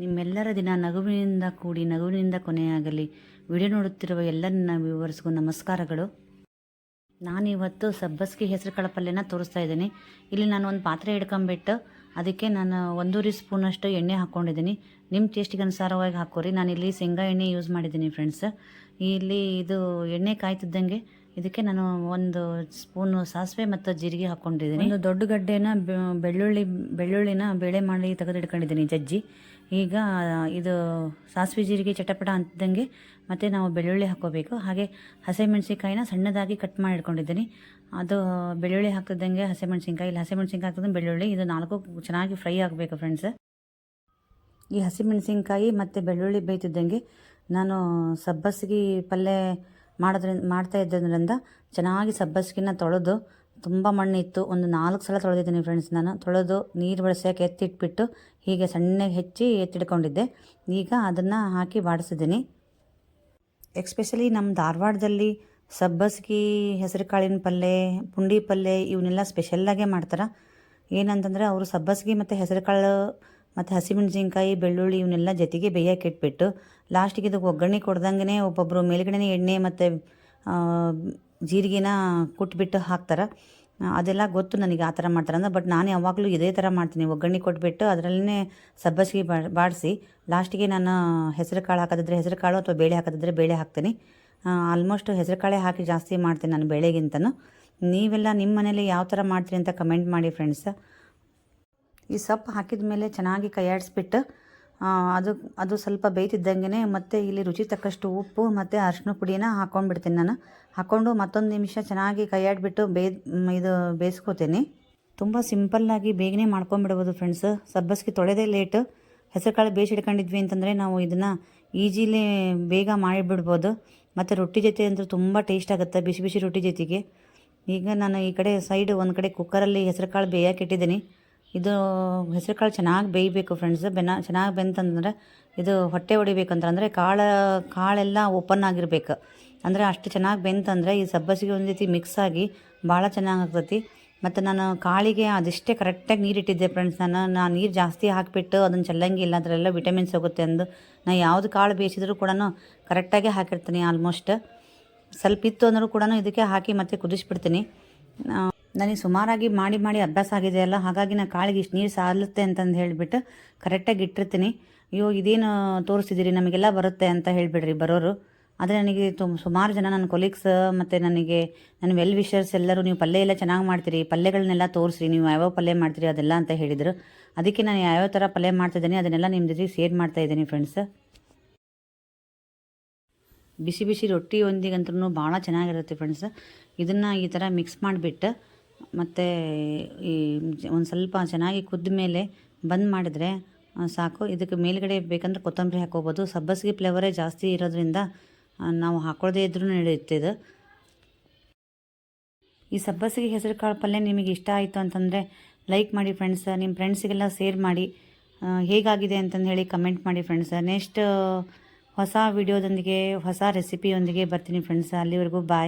ನಿಮ್ಮೆಲ್ಲರ ದಿನ ನಗುವಿನಿಂದ ಕೂಡಿ ನಗುವಿನಿಂದ ಕೊನೆಯಾಗಲಿ. ವಿಡಿಯೋ ನೋಡುತ್ತಿರುವ ಎಲ್ಲ ನನ್ನ ವ್ಯೂವರ್ಸ್ಗೂ ನಮಸ್ಕಾರಗಳು ನಾನಿವತ್ತು ಸಬ್ಬಸ್ಗೆ ಹೆಸರು ಕಾಳು ಪಲ್ಯನ ತೋರಿಸ್ತಾ ಇದ್ದೀನಿ. ಇಲ್ಲಿ ನಾನು ಒಂದು ಪಾತ್ರೆ ಹಿಡ್ಕೊಂಬಿಟ್ಟು ಅದಕ್ಕೆ ನಾನು ಒಂದೂವರೆ ಸ್ಪೂನಷ್ಟು ಎಣ್ಣೆ ಹಾಕ್ಕೊಂಡಿದ್ದೀನಿ. ನಿಮ್ಮ ಟೇಸ್ಟಿಗೆ ಅನುಸಾರವಾಗಿ ಹಾಕೋರಿ ಇಲ್ಲಿ ಶೇಂಗಾ ಎಣ್ಣೆ ಯೂಸ್ ಮಾಡಿದ್ದೀನಿ ಫ್ರೆಂಡ್ಸ್ ಇಲ್ಲಿ ಇದು ಎಣ್ಣೆ ಕಾಯ್ತಿದ್ದಂಗೆ. ಇದಕ್ಕೆ ನಾನು ಒಂದು ಸ್ಪೂನು ಸಾಸಿವೆ ಮತ್ತು ಜೀರಿಗೆ ಹಾಕ್ಕೊಂಡಿದ್ದೀನಿ. ಒಂದು ದೊಡ್ಡ ಗಡ್ಡೆನ ಬೆಳ್ಳುಳ್ಳಿ, ಬೆಳ್ಳುಳ್ಳಿನ ಬೇಳೆ ಮಾಡಿ ತೆಗೆದಿಟ್ಕೊಂಡಿದ್ದೀನಿ ಜಜ್ಜಿ. ಈಗ ಇದು ಸಾಸಿವೆ ಜೀರಿಗೆ ಚಟಪಟ ಅಂತಿದ್ದಂಗೆ ಮತ್ತು ನಾವು ಬೆಳ್ಳುಳ್ಳಿ ಹಾಕ್ಕೋಬೇಕು. ಹಾಗೆ ಹಸಿಮೆಣ್ಸಿನ್ಕಾಯಿನ ಸಣ್ಣದಾಗಿ ಕಟ್ ಮಾಡಿ ಇಟ್ಕೊಂಡಿದ್ದೀನಿ ಅದು ಬೆಳ್ಳುಳ್ಳಿ ಹಾಕಿದಂಗೆ ಹಸಿಮೆಣ್ಸಿನ್ಕಾಯಿ, ಇಲ್ಲಿ ಹಸಿಮೆಣ್ಸಿನ್ಕಾಯಿ ಹಾಕಿದ್ರೆ ಬೆಳ್ಳುಳ್ಳಿ. ಇದು ನಾಲ್ಕು ಚೆನ್ನಾಗಿ ಫ್ರೈ ಆಗಬೇಕು ಫ್ರೆಂಡ್ಸ್. ಈ ಹಸಿಮೆಣಸಿನ್ಕಾಯಿ ಮತ್ತು ಬೆಳ್ಳುಳ್ಳಿ ಬೇಯ್ತಿದ್ದಂಗೆ ನಾನು ಸಬ್ಬಸಿಗೆ ಪಲ್ಯ ಮಾಡೋದ್ರಿಂದ ಮಾಡ್ತಾ ಇದ್ದಿದ್ದರಿಂದ ಚೆನ್ನಾಗಿ ಸಬ್ಬಸಿಗೆನ ತೊಳೆದು ತುಂಬ ಮಣ್ಣಿತ್ತು. ಒಂದು ನಾಲ್ಕು ಸಲ ತೊಳೆದಿದ್ದೀನಿ ಫ್ರೆಂಡ್ಸ್ ನಾನು ತೊಳೆದು ನೀರು ಬಳಸೋಕೆ ಎತ್ತಿಟ್ಬಿಟ್ಟು ಹೀಗೆ ಸಣ್ಣಗೆ ಹೆಚ್ಚಿ ಎತ್ತಿಟ್ಕೊಂಡಿದ್ದೆ. ಈಗ ಅದನ್ನು ಹಾಕಿ ಬಾಡಿಸಿದ್ದೀನಿ. ಎಕ್ಸ್ಪೆಷಲಿ ನಮ್ಮ ಧಾರವಾಡದಲ್ಲಿ ಸಬ್ಬಸ್ಗಿ ಹೆಸರು ಕಾಳಿನ ಪಲ್ಯ, ಪುಂಡಿ ಪಲ್ಯ ಇವನ್ನೆಲ್ಲ ಸ್ಪೆಷಲ್ಲಾಗೇ ಮಾಡ್ತಾರೆ. ಏನಂತಂದರೆ ಅವರು ಸಬ್ಬಸ್ಗಿ ಮತ್ತು ಹೆಸರು ಕಾಳು ಮತ್ತು ಹಸಿಮೆಣಸಿನ್ಕಾಯಿ, ಬೆಳ್ಳುಳ್ಳಿ ಇವನ್ನೆಲ್ಲ ಜೊತೆಗೆ ಬೇಯಕ್ಕೆ ಇಟ್ಬಿಟ್ಟು ಲಾಸ್ಟಿಗೆ ಇದಕ್ಕೆ ಒಗ್ಗರಣೆ ಕೊಡ್ದಂಗೆ ಒಬ್ಬೊಬ್ಬರು ಮೇಲ್ಗಡೆ ಎಣ್ಣೆ ಮತ್ತು ಜೀರಿಗೆನ ಕುಟ್ಬಿಟ್ಟು ಹಾಕ್ತಾರೆ. ಅದೆಲ್ಲ ಗೊತ್ತು ನನಗೆ ಆ ಥರ ಮಾಡ್ತಾರೆ ಅಂದ್ರೆ ಬಟ್ ನಾನು ಯಾವಾಗಲೂ ಇದೇ ಥರ ಮಾಡ್ತೀನಿ. ಒಗ್ಗರಣೆ ಕೊಟ್ಬಿಟ್ಟು ಅದರಲ್ಲೇ ಸಬ್ಬಸಿಗೆ ಬಾಡಿಸಿ ಲಾಸ್ಟಿಗೆ ನಾನು ಹೆಸರು ಕಾಳು ಹಾಕೋದಿದ್ರೆ ಹೆಸರು ಕಾಳು ಅಥವಾ ಬೇಳೆ ಹಾಕೋದಿದ್ರೆ ಬೇಳೆ ಹಾಕ್ತೀನಿ. ಆಲ್ಮೋಸ್ಟ್ ಹೆಸರು ಕಾಳೇ ಹಾಕಿ ಜಾಸ್ತಿ ಮಾಡ್ತೀನಿ ನಾನು ಬೇಳೆಗಿಂತನೂ. ನೀವೆಲ್ಲ ನಿಮ್ಮ ಮನೇಲಿ ಯಾವ ಥರ ಮಾಡ್ತೀರಿ ಅಂತ ಕಮೆಂಟ್ ಮಾಡಿ ಫ್ರೆಂಡ್ಸ್ ಈ ಸೊಪ್ಪು ಹಾಕಿದ ಮೇಲೆ ಚೆನ್ನಾಗಿ ಕೈಯಾಡಿಸ್ಬಿಟ್ಟು ಅದು ಅದು ಸ್ವಲ್ಪ ಬೇಯ್ತಿದ್ದಂಗೆ ಮತ್ತು ಇಲ್ಲಿ ರುಚಿ ತಕ್ಕಷ್ಟು ಉಪ್ಪು ಮತ್ತು ಅರಿಶಿನ ಪುಡಿನ ಹಾಕ್ಕೊಂಡ್ಬಿಡ್ತೀನಿ ನಾನು. ಹಾಕ್ಕೊಂಡು ಮತ್ತೊಂದು ನಿಮಿಷ ಚೆನ್ನಾಗಿ ಕೈಯಾಡಿಬಿಟ್ಟು ಬೇ ಇದು ಬೇಯಿಸ್ಕೋತೀನಿ. ತುಂಬ ಸಿಂಪಲ್ಲಾಗಿ ಬೇಗನೆ ಮಾಡ್ಕೊಂಬಿಡ್ಬೋದು ಫ್ರೆಂಡ್ಸ್. ಸಬ್ಬಸ್ಗೆ ತೊಳೆದೇ ಲೇಟ್. ಹೆಸರುಕಾಳು ಬೇಯಿಸಿಡ್ಕೊಂಡಿದ್ವಿ ಅಂತಂದರೆ ನಾವು ಇದನ್ನು ಈಜಿಲಿ ಬೇಗ ಮಾಡಿಬಿಡ್ಬೋದು. ಮತ್ತು ರೊಟ್ಟಿ ಜೊತೆ ಅಂತೂ ತುಂಬ ಟೇಸ್ಟ್ ಆಗುತ್ತೆ ಬಿಸಿ ಬಿಸಿ ರೊಟ್ಟಿ ಜೊತೆಗೆ. ಈಗ ನಾನು ಈ ಕಡೆ ಸೈಡ್ ಒಂದು ಕಡೆ ಕುಕ್ಕರಲ್ಲಿ ಹೆಸರು ಕಾಳು ಬೇಯಕ್ಕೆ ಇಟ್ಟಿದ್ದೀನಿ. ಇದು ಹೆಸರು ಕಾಳು ಚೆನ್ನಾಗಿ ಬೇಯಬೇಕು ಫ್ರೆಂಡ್ಸ್ ಬೆನ ಚೆನ್ನಾಗಿ ಬೆಂತಂದ್ರೆ ಇದು ಹೊಟ್ಟೆ ಹೊಡಿಬೇಕಂತಂದರೆ ಕಾಳು, ಕಾಳೆಲ್ಲ ಓಪನ್ ಆಗಿರಬೇಕು. ಅಂದರೆ ಅಷ್ಟು ಚೆನ್ನಾಗಿ ಬೆಂತಂದರೆ ಈ ಸಬ್ಬಸಿಗೆ ಒಂದು ರೀತಿ ಮಿಕ್ಸ್ ಆಗಿ ಭಾಳ ಚೆನ್ನಾಗಿ ಆಗ್ತೈತಿ. ಮತ್ತು ನಾನು ಕಾಳಿಗೆ ಅದಿಷ್ಟೇ ಕರೆಕ್ಟಾಗಿ ನೀರು ಇಟ್ಟಿದ್ದೆ ಫ್ರೆಂಡ್ಸ್ ನಾನು ನಾನು ನೀರು ಜಾಸ್ತಿ ಹಾಕಿಬಿಟ್ಟು ಅದನ್ನು ಚೆಲ್ಲಂಗಿಲ್ಲ. ಅದರೆಲ್ಲ ವಿಟಮಿನ್ಸ್ ಹೋಗುತ್ತೆ ಅಂದು ನಾನು ಯಾವುದು ಕಾಳು ಬೇಯಿಸಿದ್ರು ಕೂಡ ಕರೆಕ್ಟಾಗೇ ಹಾಕಿರ್ತೀನಿ ಆಲ್ಮೋಸ್ಟ್ ಸ್ವಲ್ಪ ಇತ್ತು ಅಂದರೂ ಕೂಡ ಇದಕ್ಕೆ ಹಾಕಿ ಮತ್ತೆ ಕುದಿಸ್ಬಿಡ್ತೀನಿ. ನನಗೆ ಸುಮಾರಾಗಿ ಮಾಡಿ ಮಾಡಿ ಅಭ್ಯಾಸ ಆಗಿದೆ ಅಲ್ಲ, ಹಾಗಾಗಿ ನಾನು ಕಾಳಿಗೆ ಇಷ್ಟು ನೀರು ಸಾಲುತ್ತೆ ಅಂತಂದು ಹೇಳಿಬಿಟ್ಟು ಕರೆಕ್ಟಾಗಿ ಇಟ್ಟಿರ್ತೀನಿ. ಅಯ್ಯೋ, ಇದೇನು ತೋರಿಸಿದ್ದೀರಿ ನಮಗೆಲ್ಲ ಬರುತ್ತೆ ಅಂತ ಹೇಳಿಬಿಡ್ರಿ ಬರೋರು. ಆದರೆ ನನಗೆ ತುಂಬ ಸುಮಾರು ಜನ ನನ್ನ ಕೊಲೀಗ್ಸ್ ಮತ್ತು ನನಗೆ ನನ್ನ ವೆಲ್ ವಿಷರ್ಸ್ ಎಲ್ಲರೂ ನೀವು ಪಲ್ಯ ಎಲ್ಲ ಚೆನ್ನಾಗಿ ಮಾಡ್ತೀರಿ ಪಲ್ಯಗಳನ್ನೆಲ್ಲ ತೋರಿಸ್ರಿ, ನೀವು ಯಾವ್ಯಾವ ಪಲ್ಯ ಮಾಡ್ತೀರಿ ಅದೆಲ್ಲ ಅಂತ ಹೇಳಿದರು. ಅದಕ್ಕೆ ನಾನು ಯಾವ್ಯಾವ ಥರ ಪಲ್ಯ ಮಾಡ್ತಿದ್ದೀನಿ ಅದನ್ನೆಲ್ಲ ನಿಮ್ಮ ಜೊತೆ ಶೇರ್ ಮಾಡ್ತಾ ಇದ್ದೀನಿ ಫ್ರೆಂಡ್ಸ್ ಬಿಸಿ ಬಿಸಿ ರೊಟ್ಟಿ ಒಂದಿಗಂತೂ ಭಾಳ ಚೆನ್ನಾಗಿರುತ್ತೆ ಫ್ರೆಂಡ್ಸ್ ಇದನ್ನು ಈ ಥರ ಮಿಕ್ಸ್ ಮಾಡಿಬಿಟ್ಟು ಮತ್ತು ಈ ಒಂದು ಸ್ವಲ್ಪ ಚೆನ್ನಾಗಿ ಕುದ್ದ ಮೇಲೆ ಬಂದ್ ಮಾಡಿದರೆ ಸಾಕು. ಇದಕ್ಕೆ ಮೇಲುಗಡೆ ಬೇಕಂದ್ರೆ ಕೊತ್ತಂಬರಿ ಹಾಕೋಬೋದು. ಸಬ್ಬಸಿಗೆ ಫ್ಲೇವರೇ ಜಾಸ್ತಿ ಇರೋದ್ರಿಂದ ನಾವು ಹಾಕೊಳ್ಳದೇ ಇದ್ರೂ ನಡೆಯುತ್ತೆ ಇದು. ಈ ಸಬ್ಬಸಿಗೆ ಹೆಸರು ಕಾಳು ಪಲ್ಯ ನಿಮಗೆ ಇಷ್ಟ ಆಯಿತು ಅಂತಂದರೆ, ಲೈಕ್ ಮಾಡಿ ಫ್ರೆಂಡ್ಸ್ ನಿಮ್ಮ ಫ್ರೆಂಡ್ಸಿಗೆಲ್ಲ ಶೇರ್ ಮಾಡಿ. ಹೇಗಾಗಿದೆ ಅಂತಂದು ಹೇಳಿ ಕಮೆಂಟ್ ಮಾಡಿ ಫ್ರೆಂಡ್ಸ್. ನೆಕ್ಸ್ಟ್, ಹೊಸ ವಿಡಿಯೋದೊಂದಿಗೆ, ಹೊಸ ರೆಸಿಪಿಯೊಂದಿಗೆ ಬರ್ತೀನಿ ಫ್ರೆಂಡ್ಸ್. ಅಲ್ಲಿವರೆಗೂ ಬಾಯ್.